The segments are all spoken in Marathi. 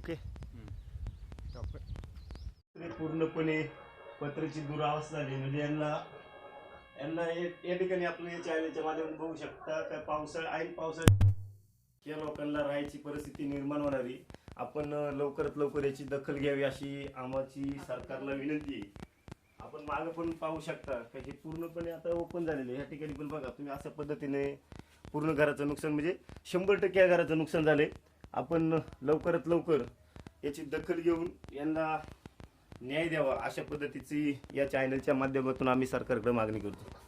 ओके. पूर्णपणे पत्राची दुरावस्था झाली. म्हणजे यांना यांना या ठिकाणी आपलं या चॅनलच्या माध्यमातून बघू शकता का पावसाळा ऐन पावसाळ्यात या लोकांना राहायची परिस्थिती निर्माण होणारी. आपण लवकरात लवकर याची दखल घ्यावी अशी आम्हाची सरकारला विनंती आहे. आपण मागं पण पाहू शकता का हे पूर्णपणे आता ओपन झालेलं आहे. या ठिकाणी पण बघा तुम्ही अशा पद्धतीने पूर्ण घराचं नुकसान म्हणजे शंभर टक्के घराचं नुकसान झालंय. आपण लवकरात लवकर याची दखल घेऊन यांना न्याय द्यावा अशा पद्धतीची या चॅनलच्या माध्यमातून आम्ही सरकारकडे मागणी करतो.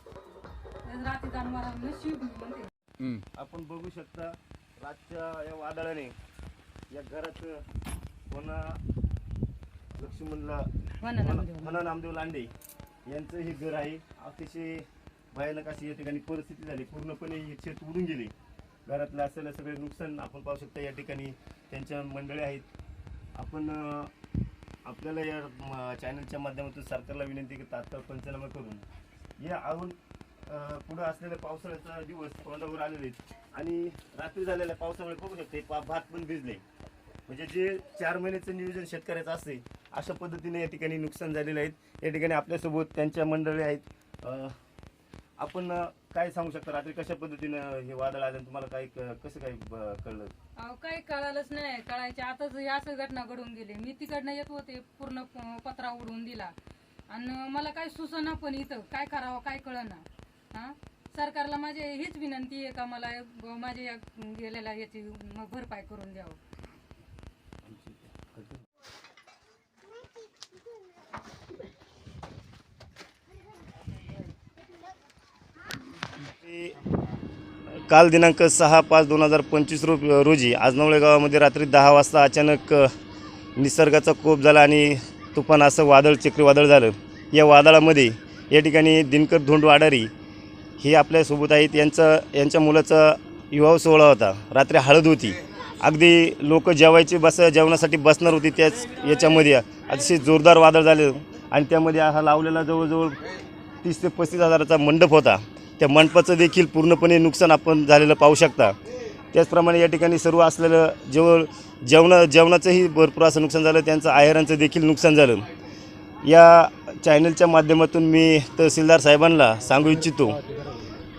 आपण बघू शकता रातच्या या वादळाने या घरात कोणा लक्ष्मणला म्हणा नामदेव. म्हणा नामदेव लांडे यांचं हे घर आहे. अतिशय भयानक अशी या ठिकाणी परिस्थिती झाली. पूर्णपणे हे शेत उडून गेले. घरातलं असलेलं सगळे नुकसान आपण पाहू शकता या ठिकाणी. त्यांच्या मंडळी आहेत. आपण आपल्याला या म, चॅनलच्या माध्यमातून सरकारला विनंती की तात्काळ पंचनामा करून. या अजून पुढं असलेल्या पावसाळ्याचा दिवस तोंडावर आलेले आणि रात्री झालेल्या पावसामुळे बघू शकते पा भात पण भिजले. म्हणजे जे चार महिन्याचं नियोजन शेतकऱ्याचं असते अशा पद्धतीने या ठिकाणी नुकसान झालेलं आहेत या ठिकाणी आपल्यासोबत त्यांच्या मंडळी आहेत. आपण काय सांगू शकता? रात्री कशा पद्धतीनं हे वादळ आलं आणि तुम्हाला काय क- कसं काय ब- कळलं? अहो काही कळालंच नाही. कळायच्या आताच ही असं घटना घडून गेली. मी तिकडनं येत होते पूर्ण प- पत्रा उडवून दिला. आणि मला काय सुचना पण इथं. काय करावं काय कळना? हा? सरकारला माझी हीच विनंती आहे का मला ब- माझ्या या गेलेल्या याची म- भरपाई करून द्यावं? काल दिनांक सहा पाच दोन हजार पंचवीस रो रोजी आजनवळे गावामध्ये रात्री दहा वाजता अचानक निसर्गाचा कोप झाला आणि तुफान असं वादळ चक्रीवादळ झालं. या वादळामध्ये या ठिकाणी दिनकर धोंड वाडारी हे आपल्यासोबत आहेत. यांचा यांच्या मुलाचा विवाह सोहळा होता. रात्री हळद होती. अगदी लोक जेवायचे बस जेवणासाठी बसणार होती. त्याच याच्यामध्ये अतिशय जोरदार वादळ झालं. आणि त्यामध्ये हा लावलेला जवळजवळ तीस ते पस्तीस हजाराचा मंडप होता. त्या मंडपाचं देखील पूर्णपणे नुकसान आपण झालेलं पाहू शकता. त्याचप्रमाणे या ठिकाणी सर्व असलेलं जेवण जेवणा जेवणाचंही भरपूर असं नुकसान झालं. त्यांचं आहेरांचं देखील नुकसान झालं. या चॅनलच्या माध्यमातून मी तहसीलदार साहेबांना सांगू इच्छितो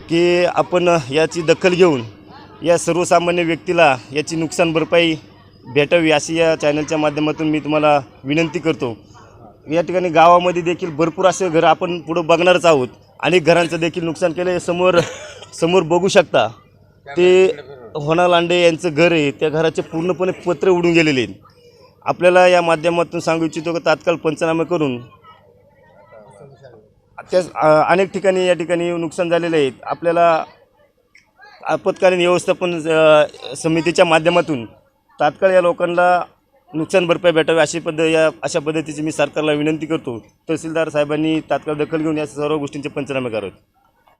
की आपण याची दखल घेऊन या सर्वसामान्य व्यक्तीला याची नुकसान भरपाई भेटावी अशी या चॅनलच्या माध्यमातून मी तुम्हाला विनंती करतो. या ठिकाणी गावामध्ये देखील भरपूर असे घरं आपण पुढं बघणारच आहोत. अनेक घरांचं देखील नुकसान केलं आहे समोर समोर बघू शकता. ते होना लांडे यांचं घर आहे त्या घराचे पूर्णपणे पत्रे उडून गेलेले आहेत. आपल्याला या माध्यमातून सांगू इच्छितो की तात्काळ पंचनामे करून त्याच अनेक ठिकाणी या ठिकाणी नुकसान झालेले आहेत आपल्याला आपत्कालीन व्यवस्थापन समितीच्या माध्यमातून तात्काळ या लोकांना नुकसान भरपाई भेटावी अशी पद्ध या अशा पद्धतीची मी सरकारला विनंती करतो. तहसीलदार साहेबांनी तात्काळ दखल घेऊन या सर्व गोष्टींचे पंचनामे करावेत.